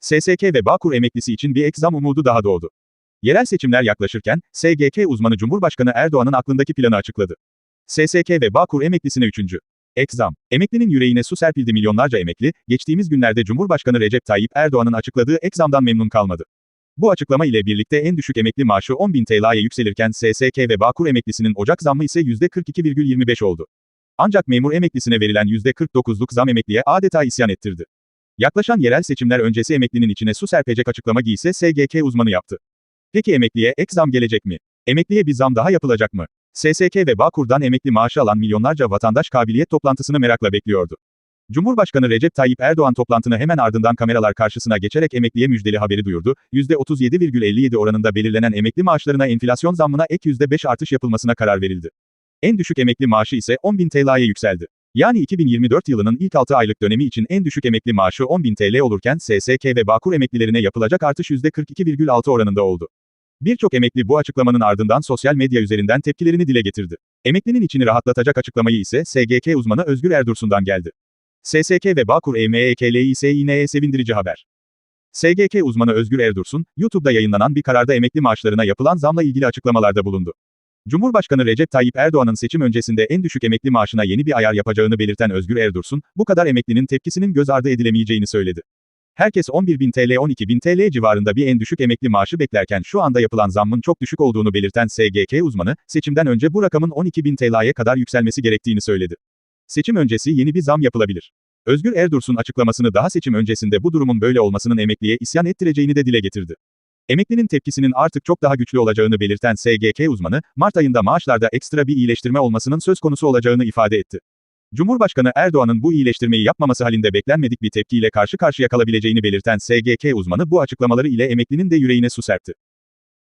SSK ve Bağkur emeklisi için bir ek zam umudu daha doğdu. Yerel seçimler yaklaşırken, SGK uzmanı Cumhurbaşkanı Erdoğan'ın aklındaki planı açıkladı. SSK ve Bağkur emeklisine 3. Ek zam. Emeklinin yüreğine su serpildi milyonlarca emekli, geçtiğimiz günlerde Cumhurbaşkanı Recep Tayyip Erdoğan'ın açıkladığı ek zamdan memnun kalmadı. Bu açıklama ile birlikte en düşük emekli maaşı 10.000 TL'ye yükselirken SSK ve Bağkur emeklisinin Ocak zammı ise %42,25 oldu. Ancak memur emeklisine verilen %49'luk zam emekliye adeta isyan ettirdi. Yaklaşan yerel seçimler öncesi emeklinin içine su serpecek açıklama giyse SGK uzmanı yaptı. Peki emekliye ek zam gelecek mi? Emekliye bir zam daha yapılacak mı? SSK ve Bağkur'dan emekli maaşı alan milyonlarca vatandaş kabiliyet toplantısını merakla bekliyordu. Cumhurbaşkanı Recep Tayyip Erdoğan toplantının hemen ardından kameralar karşısına geçerek emekliye müjdeli haberi duyurdu. %37,57 oranında belirlenen emekli maaşlarına enflasyon zammına ek %5 artış yapılmasına karar verildi. En düşük emekli maaşı ise 10.000 TL'ye yükseldi. Yani 2024 yılının ilk 6 aylık dönemi için en düşük emekli maaşı 10.000 TL olurken SSK ve Bağkur emeklilerine yapılacak artış %42,6 oranında oldu. Birçok emekli bu açıklamanın ardından sosyal medya üzerinden tepkilerini dile getirdi. Emeklinin içini rahatlatacak açıklamayı ise SGK uzmanı Özgür Erdursun'dan geldi. SSK ve Bağkur E EMEKLİSİN'e sevindirici haber. SGK uzmanı Özgür Erdursun, YouTube'da yayınlanan bir kararda emekli maaşlarına yapılan zamla ilgili açıklamalarda bulundu. Cumhurbaşkanı Recep Tayyip Erdoğan'ın seçim öncesinde en düşük emekli maaşına yeni bir ayar yapacağını belirten Özgür Erdursun, bu kadar emeklinin tepkisinin göz ardı edilemeyeceğini söyledi. Herkes 11.000 TL 12.000 TL civarında bir en düşük emekli maaşı beklerken şu anda yapılan zammın çok düşük olduğunu belirten SGK uzmanı, seçimden önce bu rakamın 12.000 TL'ye kadar yükselmesi gerektiğini söyledi. Seçim öncesi yeni bir zam yapılabilir. Özgür Erdursun açıklamasını daha seçim öncesinde bu durumun böyle olmasının emekliye isyan ettireceğini de dile getirdi. Emeklinin tepkisinin artık çok daha güçlü olacağını belirten SGK uzmanı, Mart ayında maaşlarda ekstra bir iyileştirme olmasının söz konusu olacağını ifade etti. Cumhurbaşkanı Erdoğan'ın bu iyileştirmeyi yapmaması halinde beklenmedik bir tepkiyle karşı karşıya kalabileceğini belirten SGK uzmanı bu açıklamaları ile emeklinin de yüreğine su serpti.